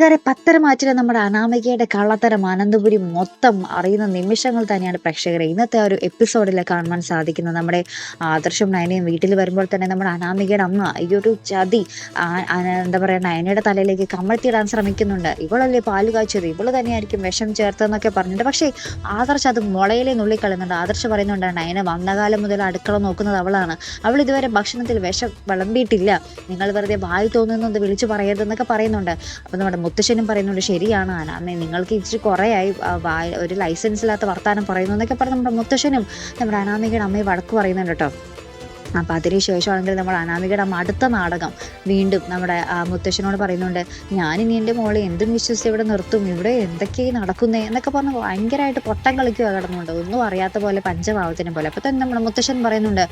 ഇതേ പത്തരമാറ്റിലെ നമ്മുടെ അനാമികയുടെ കള്ളത്തരം അനന്തപുരി മൊത്തം അറിയുന്ന നിമിഷങ്ങൾ തന്നെയാണ് പ്രേക്ഷകരെ. ഇന്നത്തെ ഒരു എപ്പിസോഡിൽ കാണുവാൻ സാധിക്കുന്നത് നമ്മുടെ ആദർശം നയനയും വീട്ടിൽ വരുമ്പോൾ തന്നെ നമ്മുടെ അനാമികയുടെ അമ്മ ഈ ഒരു ചതി എന്താ പറയുക നയനയുടെ തലയിലേക്ക് കമഴ്ത്തിയിടാൻ ശ്രമിക്കുന്നുണ്ട്. ഇവളല്ലേ പാൽ കാച്ചത്? ഇവൾ തന്നെയായിരിക്കും വിഷം ചേർത്തതെന്നൊക്കെ പറഞ്ഞിട്ട്. പക്ഷേ ആദർശ് അത് മുളയിലെ നുള്ളിക്കളയുന്നുണ്ട്. ആദർശ് പറയുന്നുണ്ട് നയന വന്ന കാലം മുതൽ അടുക്കള നോക്കുന്നത് അവളാണ്. അവൾ ഇതുവരെ ഭക്ഷണത്തിൽ വിഷം വിളമ്പിയിട്ടില്ല. നിങ്ങൾ വെറുതെ വായി തോന്നുന്നത് വിളിച്ചു പറയരുതെന്നൊക്കെ പറയുന്നുണ്ട്. അപ്പോൾ നമ്മുടെ മുത്തശ്ശനും പറയുന്നുണ്ട് ശരിയാണ് അനാമേ നിങ്ങൾക്ക് ഇച്ചിരി കുറേയായി ഒരു ലൈസൻസ് ഇല്ലാത്ത വർത്താനം പറയുന്നു എന്നൊക്കെ പറഞ്ഞ് നമ്മുടെ മുത്തശ്ശനും നമ്മുടെ അനാമികയുടെ അമ്മയെ വഴക്ക് പറയുന്നുണ്ട് കേട്ടോ. അപ്പോൾ അതിനുശേഷമാണെങ്കിൽ നമ്മൾ അനാമികയുടെ അടുത്ത നാടകം വീണ്ടും നമ്മുടെ മുത്തശ്ശനോട് പറയുന്നുണ്ട് ഞാനിനി എന്റെ മോളെ എന്തും വിശ്വസിച്ച് ഇവിടെ നിർത്തും ഇവിടെ എന്തൊക്കെയാണ് നടക്കുന്നേ? എന്നൊക്കെ പറഞ്ഞ് ഭയങ്കരമായിട്ട് പൊട്ടം കളിക്കുക കിടന്നുണ്ട് ഒന്നും അറിയാത്ത പോലെ പഞ്ചഭാവത്തിനെ പോലെ. അപ്പോൾ തന്നെ നമ്മുടെ മുത്തശ്ശൻ പറയുന്നുണ്ട്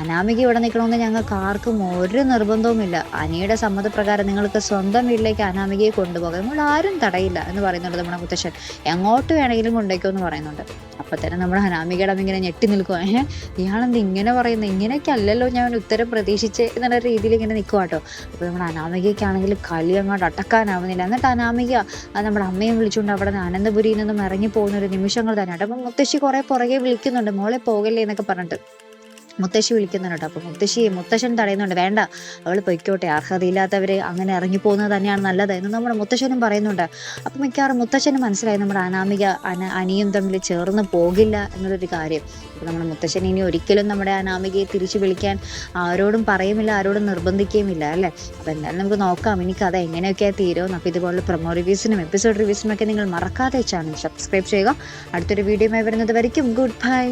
അനാമിക ഇവിടെ നിൽക്കണമെന്ന് ഞങ്ങൾക്ക് ആർക്കും ഒരു നിർബന്ധവുമില്ല. അനിയുടെ സമ്മതപ്രകാരം നിങ്ങൾക്ക് സ്വന്തം വീട്ടിലേക്ക് അനാമികയെ കൊണ്ടുപോകാം. നമ്മൾ ആരും തടയില്ല എന്ന് പറയുന്നുണ്ട് നമ്മുടെ മുത്തശ്ശൻ. എങ്ങോട്ട് വേണമെങ്കിലും കൊണ്ടേക്കോ എന്ന് പറയുന്നുണ്ട്. അപ്പോൾ തന്നെ നമ്മുടെ അനാമികയുടെ ഇങ്ങനെ ഞെട്ടി നിൽക്കുക ഇയാളെന്ത് ഇങ്ങനെ പറയുന്നത് ഇങ്ങനെയൊക്കെ അല്ലല്ലോ ഞാൻ ഉത്തരം പ്രതീക്ഷിച്ച് എന്നുള്ള രീതിയിൽ ഇങ്ങനെ നിൽക്കുക കേട്ടോ അപ്പോൾ നമ്മുടെ അനാമികയ്ക്കാണെങ്കിൽ കളി അങ്ങോട്ട് അടക്കാനാവുന്നില്ല എന്നിട്ട് അനാമിക നമ്മുടെ അമ്മയെ വിളിച്ചുകൊണ്ട് അവിടെ നിന്ന് അനന്തപുരിയിൽ നിന്നും ഇറങ്ങി പോകുന്ന ഒരു നിമിഷങ്ങൾ തന്നെയാണ് അപ്പം മുത്തശ്ശി കുറേ പുറകെ വിളിക്കുന്നുണ്ട്. മോളെ പോകല്ലേ എന്നൊക്കെ പറഞ്ഞിട്ട്. മുത്തശ്ശി വിളിക്കുന്നുണ്ട്. അപ്പോൾ മുത്തശ്ശി മുത്തശ്ശൻ തടയുന്നുണ്ട്. വേണ്ട അവൾ പൊയ്ക്കോട്ടെ. അർഹതയില്ലാത്തവർ അങ്ങനെ ഇറങ്ങി പോകുന്നത് തന്നെയാണ് നല്ലത് എന്ന് നമ്മുടെ മുത്തശ്ശനും പറയുന്നുണ്ട്. അപ്പോൾ മിക്കവാറും മുത്തശ്ശന് മനസ്സിലായി നമ്മുടെ അനാമിക അന അനിയും തമ്മിൽ ചേർന്ന് പോകില്ല എന്നുള്ളൊരു കാര്യം. അപ്പോൾ നമ്മുടെ മുത്തശ്ശൻ ഇനി ഒരിക്കലും നമ്മുടെ അനാമികയെ തിരിച്ചു വിളിക്കാൻ ആരോടും പറയുമില്ല ആരോടും നിർബന്ധിക്കുകയുമില്ല അല്ലേ? അപ്പോൾ എന്തായാലും നമുക്ക് നോക്കാം. ഇനി കഥ എങ്ങനെയൊക്കെ തീരുമെന്ന്. അപ്പോൾ ഇതുപോലുള്ള പ്രൊമോ റിവ്യൂസിനും എപ്പിസോഡ് റിവ്യൂസിനും ഒക്കെ നിങ്ങൾ മറക്കാതെ ചാനൽ സബ്സ്ക്രൈബ് ചെയ്യുക. അടുത്തൊരു വീഡിയോയുമായി വരുന്നത് വരയ്ക്കും. Good bye